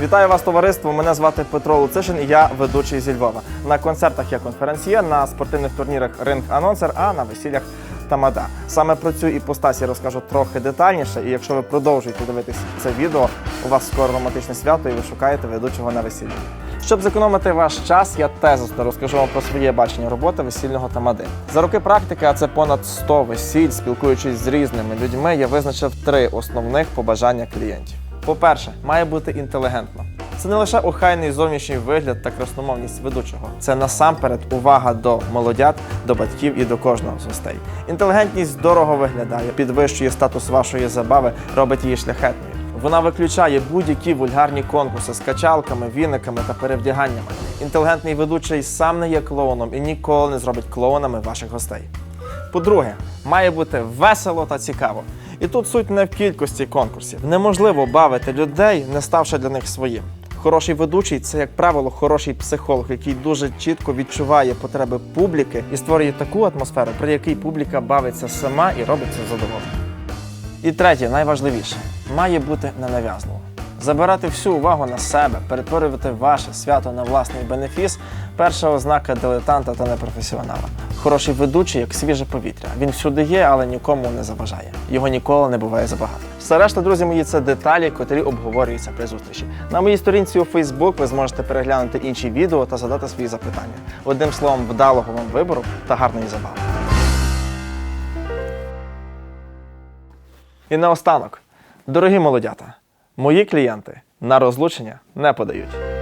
Вітаю вас, товариство. Мене звати Петро Луцишин і я ведучий зі Львова. На концертах я конференціє, на спортивних турнірах ринг-анонсер, а на весіллях тамада. Саме про цю іпостасі розкажу трохи детальніше. І якщо ви продовжуєте дивитися це відео, у вас скоро романтичне свято і ви шукаєте ведучого на весіллі. Щоб зекономити ваш час, я тезисно розкажу вам про своє бачення роботи весільного тамади. За роки практики, а це понад 100 весіль, спілкуючись з різними людьми, я визначив три основних побажання клієнтів. По-перше, має бути інтелігентно. Це не лише охайний зовнішній вигляд та красномовність ведучого. Це насамперед увага до молодят, до батьків і до кожного з гостей. Інтелігентність дорого виглядає, підвищує статус вашої забави, робить її шляхетною. Вона виключає будь-які вульгарні конкурси з качалками, віниками та перевдяганнями. Інтелігентний ведучий сам не є клоуном і ніколи не зробить клоунами ваших гостей. По-друге, має бути весело та цікаво. І тут суть не в кількості конкурсів. Неможливо бавити людей, не ставши для них своїм. Хороший ведучий це, як правило, хороший психолог, який дуже чітко відчуває потреби публіки і створює таку атмосферу, при якій публіка бавиться сама і робить це. І третє, найважливіше, має бути ненав'язливо. Забирати всю увагу на себе, перетворювати ваше свято на власний бенефіс перша ознака дилетанта та непрофесіонала. Хороший ведучий, як свіже повітря. Він всюди є, але нікому не заважає. Його ніколи не буває забагато. Все решта, друзі мої, це деталі, котрі обговорюються при зустрічі. На моїй сторінці у Facebook ви зможете переглянути інші відео та задати свої запитання. Одним словом, вдалого вам вибору та гарної забави. І наостанок, дорогі молодята, мої клієнти на розлучення не подають.